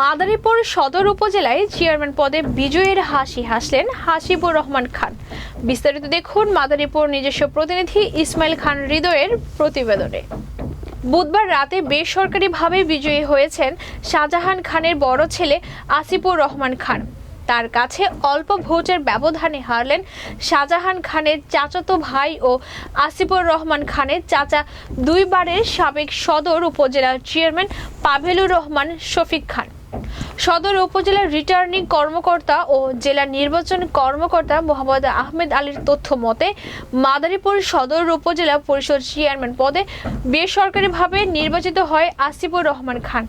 মাদারীপুর সদর উপজেলায় চেয়ারম্যান পদে বিজয়ের হাসি হাসলেন হাসিবুর রহমান খান। বিস্তারিত দেখুন মাদারীপুর নিজস্ব প্রতিনিধি ইসমাইল খান হৃদয়ের প্রতিবেদনে। বুধবার রাতে বেসরকারিভাবে বিজয়ী হয়েছেন শাহজাহান খানের বড় ছেলে আসিফুর রহমান খান। তার কাছে অল্প ভোটের ব্যবধানে হারলেন শাহজাহান খানের চাচাতো ভাই ও আসিফুর রহমান খানের চাচা দুইবারের সাবেক সদর উপজেলার চেয়ারম্যান পাভেলুর রহমান শফিক খান। সদর উপজেলার রিটার্নিং কর্মকর্তা ও জেলা নির্বাচন কর্মকর্তা মোহাম্মদ আহমেদ আলীর তথ্য মতে, মাদারীপুর সদর উপজেলা পরিষদ চেয়ারম্যান পদে বেসরকারিভাবে নির্বাচিত হয় আসিফুর রহমান খান।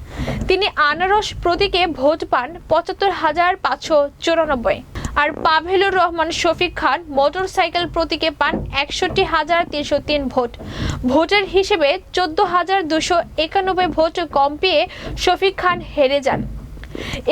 তিনি আনারস প্রতীকে ভোট পান পঁচাত্তর হাজার পাঁচশো চুরানব্বই। আর পাভেলুর রহমান শফিক খান মোটরসাইকেল প্রতীকে পান একষট্টি হাজার তিনশো তিন ভোট। ভোটের হিসেবে চোদ্দ হাজার দুশো একানব্বই ভোট কম পেয়ে শফিক খান হেরে যান।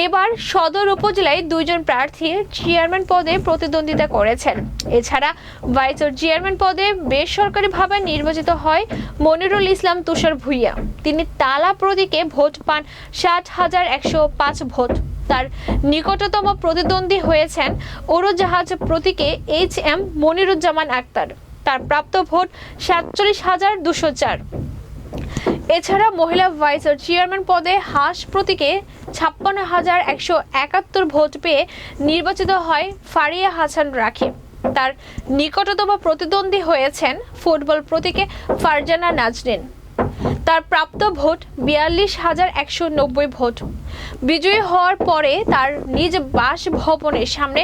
এবার সদর উপজেলায় দুইজন প্রার্থী চেয়ারম্যান পদে প্রতিদ্বন্দ্বিতা করেছেন। এছাড়া ভাইস চেয়ারম্যান পদে বেসরকারিভাবে নির্বাচিত হয় মনিরুল ইসলাম তুষার ভুইয়া। তিনি তালা প্রতীকে ভোট পান ষাট হাজার একশো পাঁচ ভোট। তার নিকটতম প্রতিদ্বন্দ্বী হয়েছেন উড়োজাহাজ প্রতীকে এইচ এম মনিরুজ্জামান আক্তার। তার প্রাপ্ত ভোট সাতচল্লিশ হাজার দুশো চার। এছাড়া মহিলা ভাইস চেয়ারম্যান পদে হাঁস প্রতীকে ছাপ্পান্ন হাজার একশো একাত্তর ভোট পেয়ে নির্বাচিত হয় ফারিয়া হাসান রাখি। তার নিকটতম প্রতিদ্বন্দ্বী হয়েছেন ফুটবল প্রতীকে ফারজানা নাজরিন। তার প্রাপ্ত ভোট বিয়াল্লিশ হাজার একশো নব্বই ভোট। বিজয়ী হওয়ার পরে তার নিজ বাসভবনের সামনে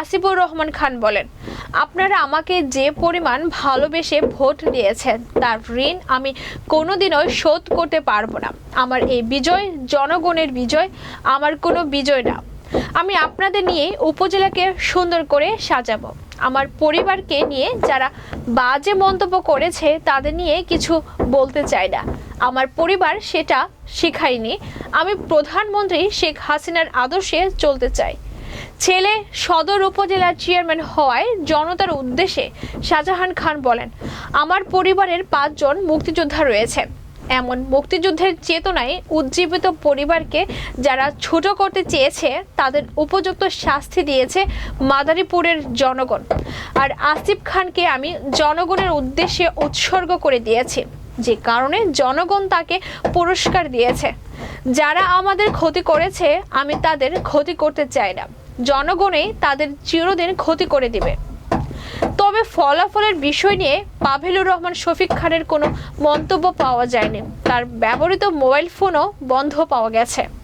আসিফুর রহমান খান বলেন, আপনারা আমাকে যে পরিমাণ ভালোবেসে ভোট দিয়েছেন, তার ঋণ আমি কোনোদিনও শোধ করতে পারব না। আমার এই বিজয় জনগণের বিজয়, আমার কোনো বিজয় না। আমি আপনাদের নিয়ে উপজেলাকে সুন্দর করে সাজাবো। আমার পরিবারকে নিয়ে যারা বাজে মন্তব্য করেছে, তাদের নিয়ে কিছু বলতে চাই না। আমার পরিবার সেটা শেখায়নি। আমি প্রধানমন্ত্রী শেখ হাসিনার আদর্শে চলতে চাই। ছেলে সদর উপজেলার চেয়ারম্যান হওয়ায় জনতার উদ্দেশ্যে শাহজাহান খান বলেন, আমার পরিবারের পাঁচজন মুক্তিযোদ্ধা রয়েছে। এমন মুক্তিযুদ্ধের চেতনায় উজ্জীবিত পরিবারকে যারা ছোট করতে চেয়েছে, তাদের উপযুক্ত শাস্তি দিয়েছে মাদারীপুরের জনগণ। আর আসিফ খানকে আমি জনগণের উদ্দেশ্যে উৎসর্গ করে দিয়েছি। যে কারণে জনগণ তাকে পুরস্কার দিয়েছে। যারা আমাদের ক্ষতি করেছে, আমি তাদের ক্ষতি করতে চাই না। জনগণই তাদের চিরদিন ক্ষতি করে দিবে। তবে ফলাফলের বিষয় নিয়ে পাভেলুর রহমান, শফিক খানের কোনো মন্তব্য পাওয়া যায়নি। তার ব্যবহৃত মোবাইল ফোনও বন্ধ পাওয়া গেছে।